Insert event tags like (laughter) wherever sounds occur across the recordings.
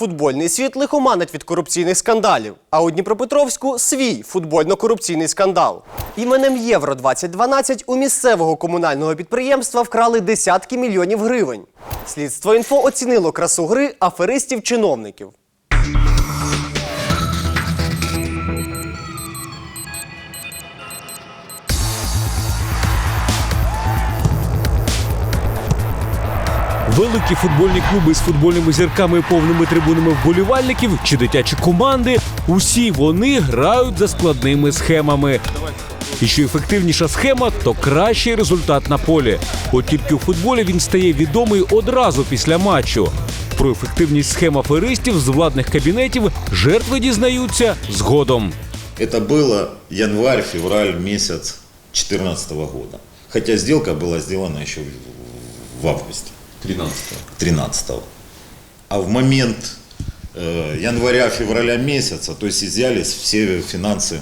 Футбольний світ лихоманить від корупційних скандалів. А у Дніпропетровську свій футбольно-корупційний скандал. Іменем Євро 2012 у місцевого комунального підприємства вкрали десятки мільйонів гривень. Слідство інфо оцінило красу гри аферистів-чиновників. Великі футбольні клуби з футбольними зірками і повними трибунами вболівальників чи дитячі команди усі вони грають за складними схемами. І що ефективніша схема, то кращий результат на полі. От тільки у футболі він стає відомий одразу після матчу. Про ефективність схем аферистів з владних кабінетів жертви дізнаються згодом. Это было январь-февраль месяц 2014 года. Хотя сделка была сделана еще в- в августе 13 13 А в момент э, января-февраля месяца, то есть изъялись все финансы,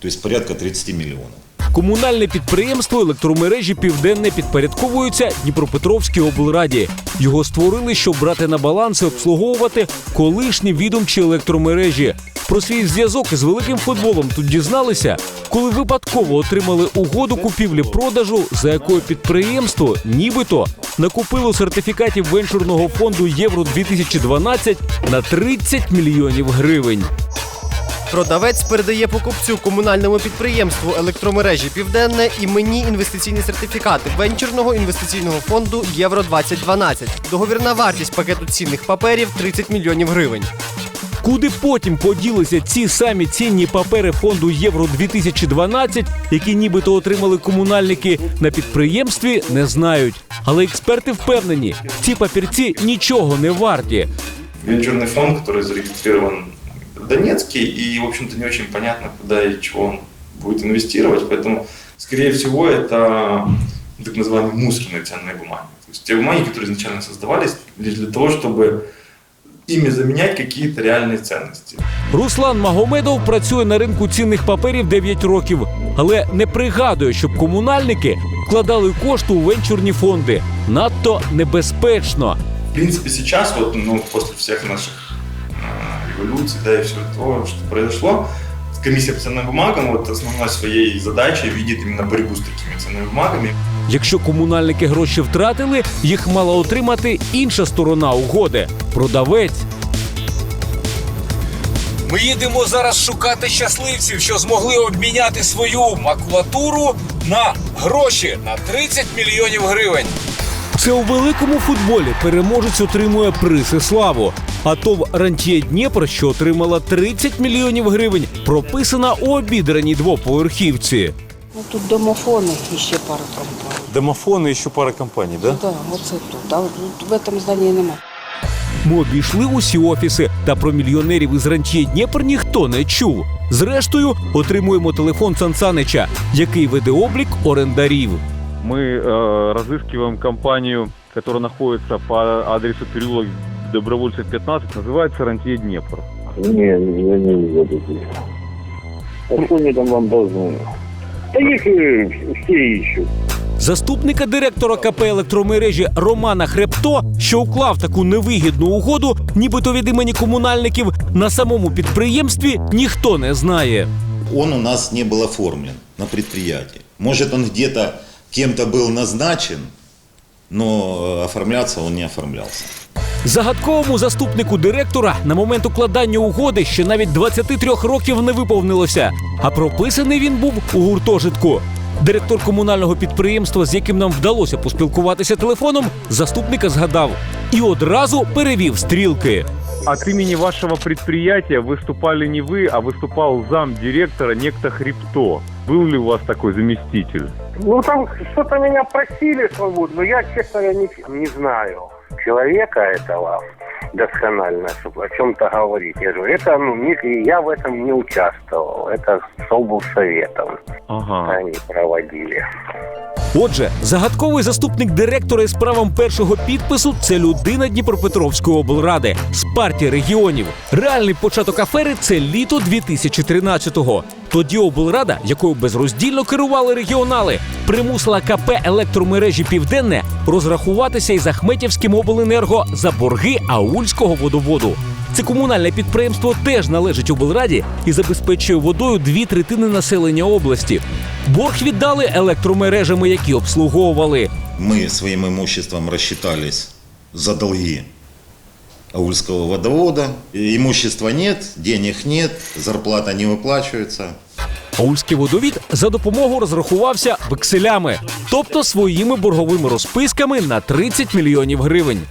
то есть порядка 30 миллионов. Комунальне підприємство електромережі Південне підпорядковується Дніпропетровській облраді. Його створили, щоб брати на баланс і обслуговувати колишні відомчі електромережі. Про свій зв'язок із великим футболом тут дізналися, коли випадково отримали угоду купівлі-продажу, за якою підприємство нібито накупило сертифікатів венчурного фонду Євро 2012 на 30 мільйонів гривень. Продавець передає покупцю комунальному підприємству електромережі Південне іменні інвестиційні сертифікати венчурного інвестиційного фонду Євро 2012 Договірна вартість пакету цінних паперів 30 мільйонів гривень. Куди потім поділися ці самі цінні папери фонду Євро 2012, які нібито отримали комунальники на підприємстві, не знають. Але експерти впевнені, ці папірці нічого не варті. венчурный фонд, который зарегистрирован в Донецке, и, в общем-то, не очень понятно, куда и чего он будет инвестировать, поэтому, скорее всего, это так называемые мусорные ценные бумаги. То есть те бумаги, которые изначально создавались лишь для того, чтобы ими заменять какие-то реальные ценности. Руслан Магомедов працює на ринку цінних паперів 9 років, але не пригадує, щоб комунальники вкладали кошти у венчурні фонди. Надто небезпечно. В принципе, сейчас, вот, ну, после всех наших э, революций, да, и всего того, что произошло, комиссия по ценным бумагам вот основной своей задачей видит именно борьбу с такими ценными бумагами. Якщо комунальники гроші втратили, їх мала отримати інша сторона угоди продавець. Ми їдемо зараз шукати щасливців, що змогли обміняти свою макулатуру на гроші на 30 мільйонів гривень. Це у великому футболі переможець отримує приз і славу. А ТОВ Рантьє Дніпро, що отримала 30 мільйонів гривень, прописана у обідраній двоповерхівці. Ну тут домофони і ще пара компаній. Домофоны и еще пара компаний, да? Так, оце тут. А от тут в цьому зданні нема. Ми обійшли усі офіси, та про мільйонерів із Рантьє Дніпр ніхто не чув. Зрештою, отримуємо телефон Сансанича, який веде облік орендарів. Мы э, разыскиваем компанию, которая находится по адресу переулок Добровольцев 15, называется «Рантье Днепр». Не, я не еду здесь. А что они там вам должны? Да их э, все ищут. Заступника директора КП електромережі Романа Хребто, що уклав таку невигідну угоду, нібито від імені комунальників, на самому підприємстві ніхто не знає. Он у нас не был оформлен на предприятии. Может, он где-то кем-то был назначен, но э, оформляться он не оформлялся. Загадковому заступнику директора на момент укладання угоди ще навіть 23 років не виповнилося, а прописаний він був у гуртожитку. Директор комунального підприємства, з яким нам вдалося поспілкуватися телефоном, заступника згадав і одразу перевів стрілки. От имени вашего предприятия выступали не вы, а выступал зам директора некто Хребто. Был ли у вас такой заместитель? Ну там что-то меня просили свободу, но я, честно, я не, не знаю человека этого досконально, чтобы о чем-то говорить. Я говорю, это, ну, не- я в этом не участвовал. Это с облсоветом Ага. они проводили. Отже, загадковий заступник директора із правом першого підпису це людина Дніпропетровської облради з партії регіонів. Реальний початок афери це літо 2013-го. Тоді облрада, якою безроздільно керували регіонали, примусила КП електромережі Південне розрахуватися із Ахметівським обленерго за борги аульського водоводу. Це комунальне підприємство теж належить облраді і забезпечує водою дві третини населення області. Борг віддали електромережами, які обслуговували. Мы своим имуществом рассчитались за долги Аульского водовода. Имущества нет, денег нет, зарплата не выплачивается. Аульський водовід за допомогою розрахувався векселями, тобто своїми борговими розписками на 30 мільйонів гривень.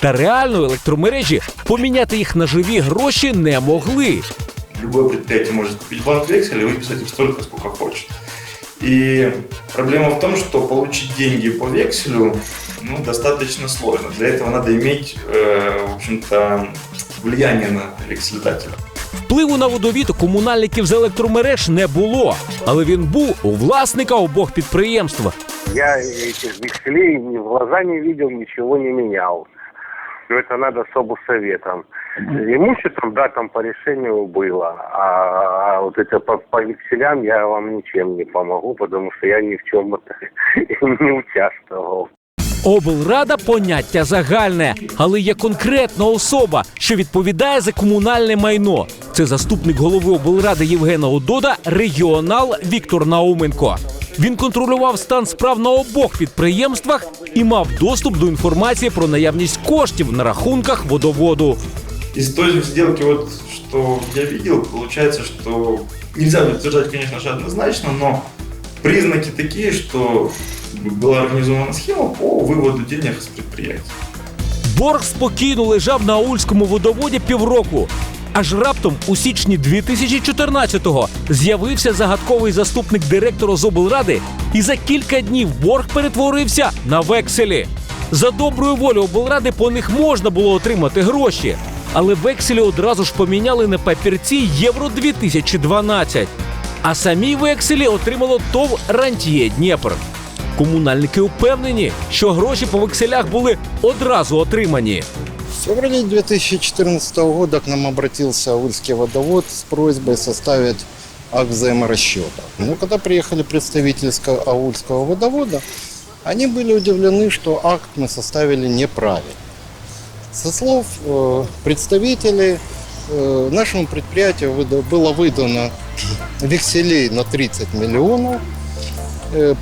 Та реально електромережі поміняти їх на живі гроші не могли. Любое предприятие может купить банк вексель и выписать их столько, сколько хочет. И проблема в том, что получить деньги по векселю ну, достаточно сложно. Для этого надо иметь, э, в общем-то, влияние на вексельдателя. Впливу на водовід у комунальників з електромереж не було, але він був у власника обох підприємств. Я этих векселей ни в глаза не видел, ничего не менял. Но это надо с обусоветом. С имуществом, да, там по решению было. А, а вот это по, по векселям я вам ничем не помогу, потому что я ни в чем (laughs) не участвовал. Облрада поняття загальне, але є конкретна особа, що відповідає за комунальне майно. Це заступник голови облради Євгена Одода, регіонал Віктор Науменко. Він контролював стан справ на обох підприємствах і мав доступ до інформації про наявність коштів на рахунках водоводу. Из той сделки, вот, что я видел, получается, что нельзя утверждать, же, однозначно, но признаки такие, что была организована схема по выводу денег с предприятия. Борг спокійно лежав на аульському водоводі півроку. Аж раптом у січні 2014-го з'явився загадковий заступник директора з облради, і за кілька днів борг перетворився на векселі. За доброю волю облради по них можна було отримати гроші, але векселі одразу ж поміняли на папірці Євро 2012. А самі векселі отримало ТОВ Рантьє Дніпр. Комунальники впевнені, що гроші по векселях були одразу отримані. В феврале 2014 года к нам обратился Аульский водовод с просьбой составить акт взаиморасчета. Но когда приехали представители ска- Аульского водовода, они были удивлены, что акт мы составили неправильно. Со слов э, представителей, э, нашему предприятию выда- было выдано векселей на 30 миллионов, э,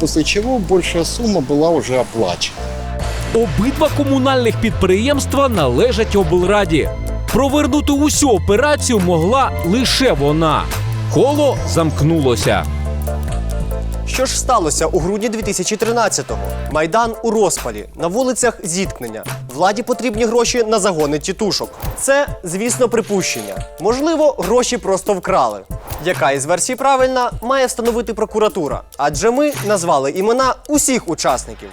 после чего большая сумма была уже оплачена. Обидва комунальних підприємства належать облраді. Провернути усю операцію могла лише вона. Коло замкнулося. Що ж сталося у грудні 2013-го? Майдан у розпалі, на вулицях зіткнення. Владі потрібні гроші на загони тітушок. Це, звісно, припущення. Можливо, гроші просто вкрали. Яка із версій правильна, має встановити прокуратура, адже ми назвали імена усіх учасників.